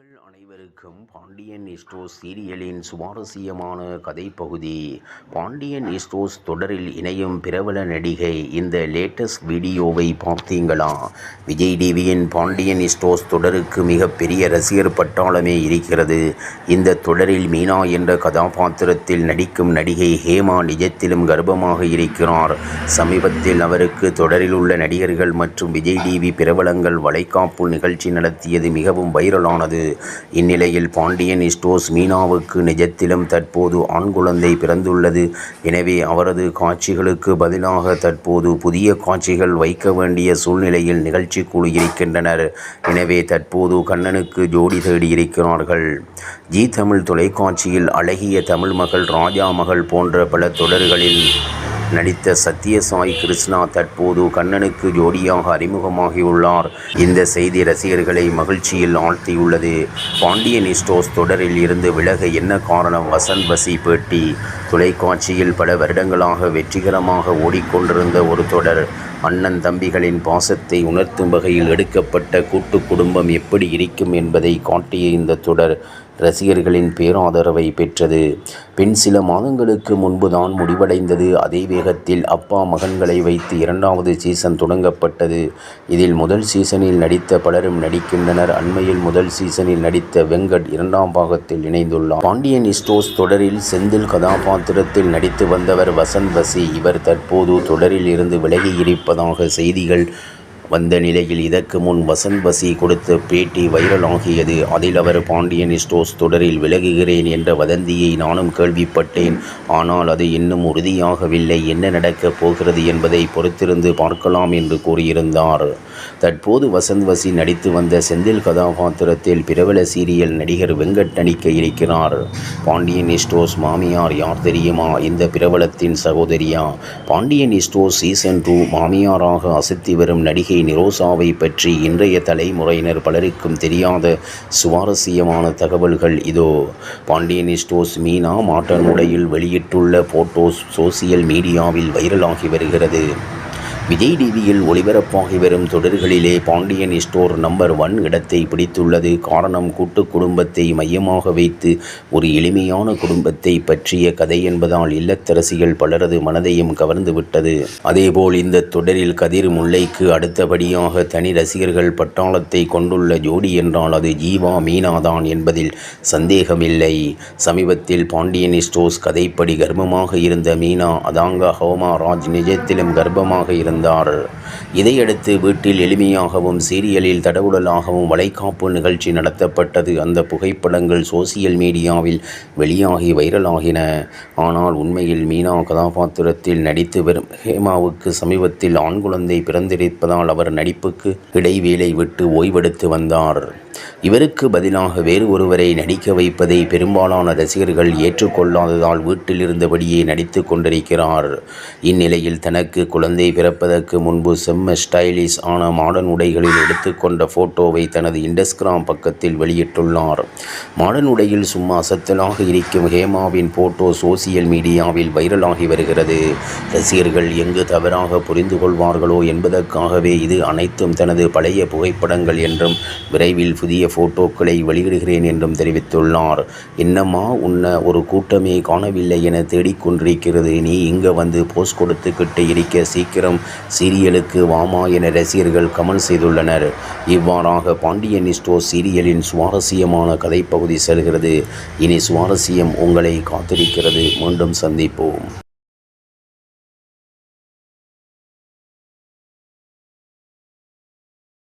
மக்கள் அனைவருக்கும் பாண்டியன் இஸ்டோஸ் சீரியலின் சுவாரஸ்யமான கதைப்பகுதி பாண்டியன் இஸ்டோஸ் தொடரில் இணையும் பிரபல நடிகை இந்த லேட்டஸ்ட் வீடியோவை பார்த்தீங்களா? விஜய் டிவியின் பாண்டியன் இஸ்டோஸ் தொடருக்கு மிகப்பெரிய ரசிகர் பட்டாளமே இருக்கிறது. இந்த தொடரில் மீனா என்ற கதாபாத்திரத்தில் நடிக்கும் நடிகை ஹேமா நிஜத்திலும் கர்ப்பமாக இருக்கிறார். சமீபத்தில் அவருக்கு தொடரில் உள்ள நடிகர்கள் மற்றும் விஜய் டிவி பிரபலங்கள் வளைகாப்பு நிகழ்ச்சி நடத்தியது மிகவும் வைரலானது. இந்நிலையில் பாண்டியன் இஸ்டோஸ் மீனாவுக்கு நிஜத்திலும் தற்போது ஆண் குழந்தை பிறந்துள்ளது. எனவே அவரது காட்சிகளுக்கு பதிலாக தற்போது புதிய காட்சிகள் வைக்க வேண்டிய சூழ்நிலையில் நிகழ்ச்சி குழு இருக்கின்றனர். எனவே தற்போது கண்ணனுக்கு ஜோடி தேடி இருக்கிறார்கள். ஜி தமிழ் தொலைக்காட்சியில் அழகிய தமிழ் மகள் ராஜா மகள் போன்ற பல தொடர்களில் நடித்த சத்யசாய் கிருஷ்ணா தற்போது கண்ணனுக்கு ஜோடியாக அறிமுகமாகியுள்ளார். இந்த செய்தி ரசிகர்களை மகிழ்ச்சியில் ஆழ்த்தியுள்ளது. பாண்டியன் இஸ்டோஸ் தொடரில் இருந்து விலக என்ன காரணம்? வசந்த் பசி பேட்டி. தொலைக்காட்சியில் பல வருடங்களாக வெற்றிகரமாக ஓடிக்கொண்டிருந்த ஒரு தொடர். அண்ணன் தம்பிகளின் பாசத்தை உணர்த்தும் வகையில் எடுக்கப்பட்ட கூட்டு குடும்பம் எப்படி இருக்கும் என்பதை காட்டிய இந்த தொடர். ரசிகர்களின் பேராதரவை பெற்றது. பின் சில மாதங்களுக்கு முன்பு தான் முடிவடைந்தது. அதே வேகத்தில் அப்பா மகன்களை வைத்து இரண்டாவது சீசன் தொடங்கப்பட்டது. இதில் முதல் சீசனில் நடித்த பலரும் நடிக்கின்றனர். அண்மையில் முதல் சீசனில் நடித்த வெங்கட் இரண்டாம் பாகத்தில் இணைந்துள்ளார். பாண்டியன் இஸ்டோஸ் தொடரில் செந்தில் கதாபாத்திரத்தில் நடித்து வந்தவர் வசந்த் வசி. இவர் தற்போது தொடரில் இருந்து விலகி இருப்பதாக செய்திகள் வந்த நிலையில் இதற்கு முன் வசந்த் பசி கொடுத்த பேட்டி வைரலாகியது. அதில் அவர் பாண்டியன் ஸ்டோர்ஸ் தொடரில் விலகுகிறேன் என்ற வதந்தியை நானும் கேள்விப்பட்டேன். ஆனால் அது இன்னும் உறுதியாகவில்லை. என்ன நடக்கப் போகிறது என்பதை பொறுத்திருந்து பார்க்கலாம் என்று கூறியிருந்தார். தற்போது வசந்த் வசி நடித்து வந்த செந்தில் கதாபாத்திரத்தில் பிரபல சீரியல் நடிகர் வெங்கட் நடிக்க இருக்கிறார். பாண்டியன் இஸ்டோஸ் மாமியார் யார் தெரியுமா? இந்த பிரபலத்தின் சகோதரியா? பாண்டியன் இஸ்டோஸ் சீசன் டூ மாமியாராக அசத்தி வரும் நடிகை நிரோசாவை பற்றி இன்றைய தலைமுறையினர் பலருக்கும் தெரியாத சுவாரஸ்யமான தகவல்கள் இதோ. பாண்டியன் இஸ்டோஸ் மீனா மாட்டன் உடையில் வெளியிட்டுள்ள போட்டோஸ் சோசியல் மீடியாவில் வைரலாகி வருகிறது. விஜய் டிவியில் ஒளிபரப்பாகி வரும் தொடர்களிலே பாண்டியன் ஸ்டோர் நம்பர் ஒன் இடத்தை பிடித்துள்ளது. காரணம் கூட்டு குடும்பத்தை மையமாக வைத்து ஒரு எளிமையான குடும்பத்தை பற்றிய கதை என்பதால் இல்லத்தரசிகள் பலரது மனதையும் கவர்ந்துவிட்டது அதேபோல் இந்த தொடரில் கதிர் முல்லைக்கு அடுத்தபடியாக தனி ரசிகர்கள் பட்டாளத்தை கொண்டுள்ள ஜோடி என்றால் அது ஜீவா மீனாதான் என்பதில் சந்தேகமில்லை. சமீபத்தில் பாண்டியன் ஸ்டோர்ஸ் கதைப்படி கர்ப்பமாக இருந்த மீனா அதாங்க ஹோமா ராஜ் நிஜத்திலும் கர்ப்பமாக இருந்த இருந்தார் இதையடுத்து வீட்டில் எளிமையாகவும் சீரியலில் தடவுடலாகவும் வளைகாப்பு நிகழ்ச்சி நடத்தப்பட்டது. அந்த புகைப்படங்கள் சோசியல் மீடியாவில் வெளியாகி வைரலாகின. ஆனால் உண்மையில் மீனா கதாபாத்திரத்தில் நடித்து வரும் ஹேமாவுக்கு சமீபத்தில் ஆண் குழந்தை பிறந்திருப்பதால் அவர் நடிப்புக்கு இடைவேளை விட்டு ஓய்வெடுத்து வந்தார். இவருக்கு பதிலாக வேறு ஒருவரை நடிக்க வைப்பதை பெரும்பாலான ரசிகர்கள் ஏற்றுக்கொள்ளாததால் வீட்டில் இருந்தபடியே நடித்து கொண்டிருக்கிறார். இந்நிலையில் தனக்கு குழந்தை பிறப்பதற்கு முன்பு செம்ம ஸ்டைலிஷ் ஆன மாடர்ன் உடைகளில் எடுத்துக்கொண்ட போட்டோவை தனது இண்டஸ்கிராம் பக்கத்தில் வெளியிட்டுள்ளார். மாடர்ன் உடையில் சும்மா அசத்தலாக இருக்கும் ஹேமாவின் போட்டோ சோசியல் மீடியாவில் வைரலாகி வருகிறது. ரசிகர்கள் எங்கு தவறாக புரிந்து கொள்வார்களோ என்பதற்காகவே இது அனைத்தும் தனது பழைய புகைப்படங்கள் என்றும் விரைவில் புதிய ஃபோட்டோக்களை வெளியிடுகிறேன் என்றும் தெரிவித்துள்ளார். என்னம்மா உன்னை ஒரு கூட்டமே காணவில்லை என தேடிக்கொண்டிருக்கிறது. நீ இங்கே வந்து போஸ்ட் கொடுத்துக்கிட்டு இருக்க சீக்கிரம் சீரியலுக்கு வாமா என ரசிகர்கள் கமெண்ட் செய்துள்ளனர். இவ்வாறாக பாண்டியன் ஸ்டோ சீரியலின் சுவாரஸ்யமான கதைப்பகுதி செல்கிறது. இனி சுவாரஸ்யம் உங்களை காத்திருக்கிறது. மீண்டும் சந்திப்போம்.